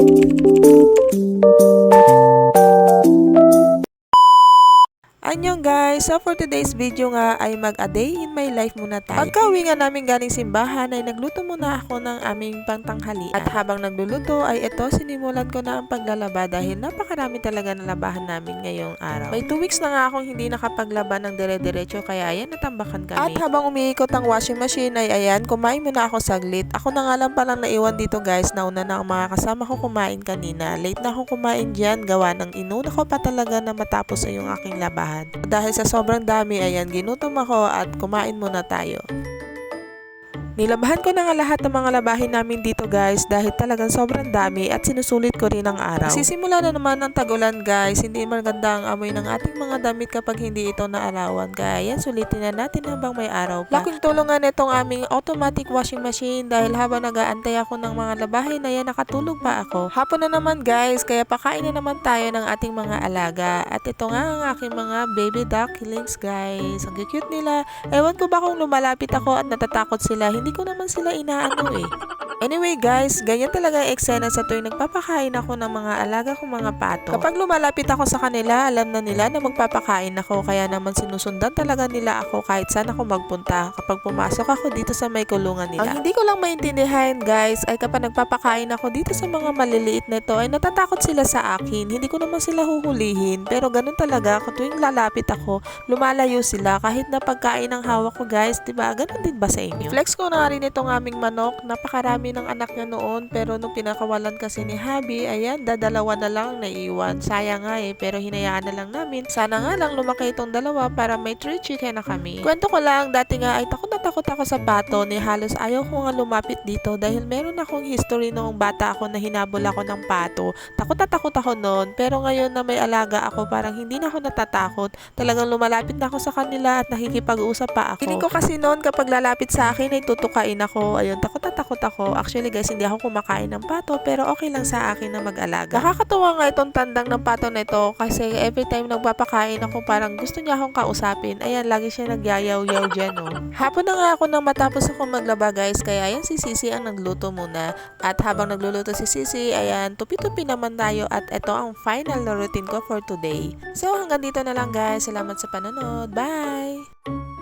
Música Anyong guys, so for today's video nga ay mag-a day in my life muna tayo. Pagka uwi nga namin galing simbahan ay nagluto muna ako ng aming pangtanghalian. At habang nagluluto ay ito sinimulan ko na ang paglalaba dahil napakarami talaga na labahan namin ngayong araw. May 2 weeks na nga akong hindi nakapaglaba ng dire-diretso kaya ayan natambakan kami. At habang umiikot ang washing machine ay ayan kumain muna ako saglit. Ako na nga lang palang naiwan dito guys nauna na ang mga kasama ko kumain kanina. Late na akong kumain dyan gawa ng inuna ko pa talaga na matapos ay yung aking labahan. Dahil sa sobrang dami, ayan, ginutom ako at kumain muna tayo. Nilabahan ko na nga lahat ng mga labahin namin dito guys dahil talagang sobrang dami at sinusulit ko rin ang araw. Sisimula na naman ng tagulan guys, hindi maganda ang amoy ng ating mga damit kapag hindi ito naarawan. Kaya yan, sulitin na natin habang may araw pa. Laking tulungan itong aming automatic washing machine dahil habang nagaantay ako ng mga labahin na yan, nakatulog pa ako. Hapon na naman guys, kaya pakain na naman tayo ng ating mga alaga. At ito nga ang aking mga baby ducklings guys. Ang cute nila. Ewan ko ba kung lumalapit ako at natatakot sila. Hindi ko naman sila inaano eh. Anyway guys, ganyan talaga ang eksena sa tuwing nagpapakain ako ng mga alaga kong mga pato. Kapag lumalapit ako sa kanila, alam na nila na magpapakain ako kaya naman sinusundan talaga nila ako kahit saan ako magpunta kapag pumasok ako dito sa may kulungan nila. Ang hindi ko lang maintindihan guys ay kapag nagpapakain ako dito sa mga maliliit na ito ay natatakot sila sa akin. Hindi ko naman sila huhulihin pero ganun talaga tuwing lalapit ako, lumalayo sila kahit na pagkain ang hawak ko guys, 'di ba? Ganun din ba sa inyo? Flex ko na rin itong aming manok, napakarami ng anak niya noon pero nung pinakawalan kasi ni Habi, ayan, dadalawa na lang naiwan. Sayang nga eh, pero hinayaan na lang namin. Sana nga lang lumaki itong dalawa para may 3 chicken na kami. Kwento ko lang, dati nga ay takot na takot ako sa pato ni halos ayaw ko nga lumapit dito dahil meron akong history noong bata ako na hinabol ako ng pato. Takot na takot ako noon pero ngayon na may alaga ako parang hindi na ako natatakot. Talagang lumalapit na ako sa kanila at nakikipag-usap pa ako. Feeling ko kasi noon kapag lalapit sa akin ay tutukain ako. Ayun, takot na takot ako. Actually guys, hindi ako kumakain ng pato pero okay lang sa akin na mag-alaga. Nakakatuwa nga itong tandang ng pato na ito kasi every time nagpapakain ako parang gusto niya akong kausapin. Ayan, lagi siya nagyayaw-yaw dyan oh. Hapon na nga ako nang matapos ako maglaba guys kaya ayan si Sisi ang nagluto muna. At habang nagluluto si Sisi, ayan, tupi-tupi naman tayo at ito ang final na routine ko for today. So hanggang dito na lang guys. Salamat sa panonood. Bye!